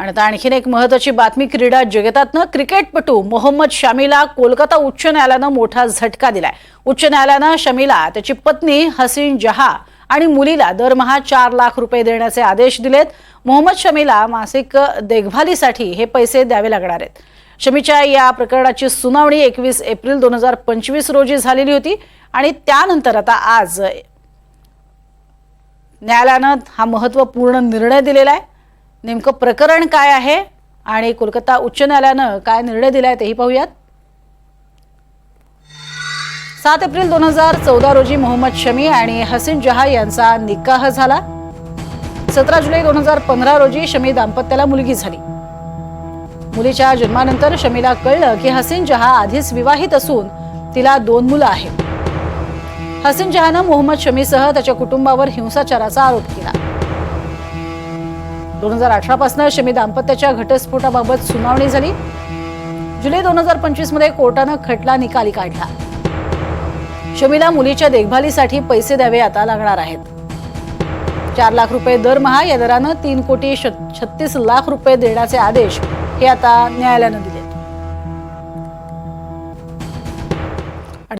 आणि आता आणखीन एक महत्वाची बातमी क्रीडा जगतातनं क्रिकेटपटू मोहम्मद शमीला कोलकाता उच्च न्यायालयानं मोठा झटका दिलाय. उच्च न्यायालयानं शमीला त्याची पत्नी हसीन जहा आणि मुलीला दरमहा चार लाख रुपये देण्याचे आदेश दिलेत. मोहम्मद शमीला मासिक देखभालीसाठी हे पैसे द्यावे लागणार आहेत. शमीच्या या प्रकरणाची सुनावणी एकवीस एप्रिल दोन हजार पंचवीस रोजी झालेली होती आणि त्यानंतर आता आज न्यायालयानं हा महत्त्वपूर्ण निर्णय दिलेला आहे. नेमकं प्रकरण काय आहे आणि कोलकाता उच्च न्यायालयानं काय निर्णय दिलाय तेही पाहूयात. सात एप्रिल दोन हजार चौदा रोजी मोहम्मद शमी आणि हसीन जहा यांचा निकाह झाला. सतरा जुलै दोन हजार पंधरा रोजी शमी दाम्पत्याला मुलगी झाली. मुलीच्या जन्मानंतर शमीला कळलं की हसीन जहा आधीच विवाहित असून तिला दोन मुलं आहेत. हसीन जहानं मोहम्मद शमीसह त्याच्या कुटुंबावर हिंसाचाराचा आरोप केला. दोन हजार अठरापासून शमी दाम्पत्याच्या घटस्फोटाबाबत सुनावणी झाली. जुलै दोन हजार पंचवीसमध्ये कोर्टानं खटला निकाली काढला. शमीला मुलीच्या देखभालीसाठी पैसे द्यावे आता लागणार आहेत. चार लाख रुपये दरमहा या दरानं तीन कोटी छत्तीस लाख रुपये देण्याचे आदेश हे आता न्यायालयानं दिले.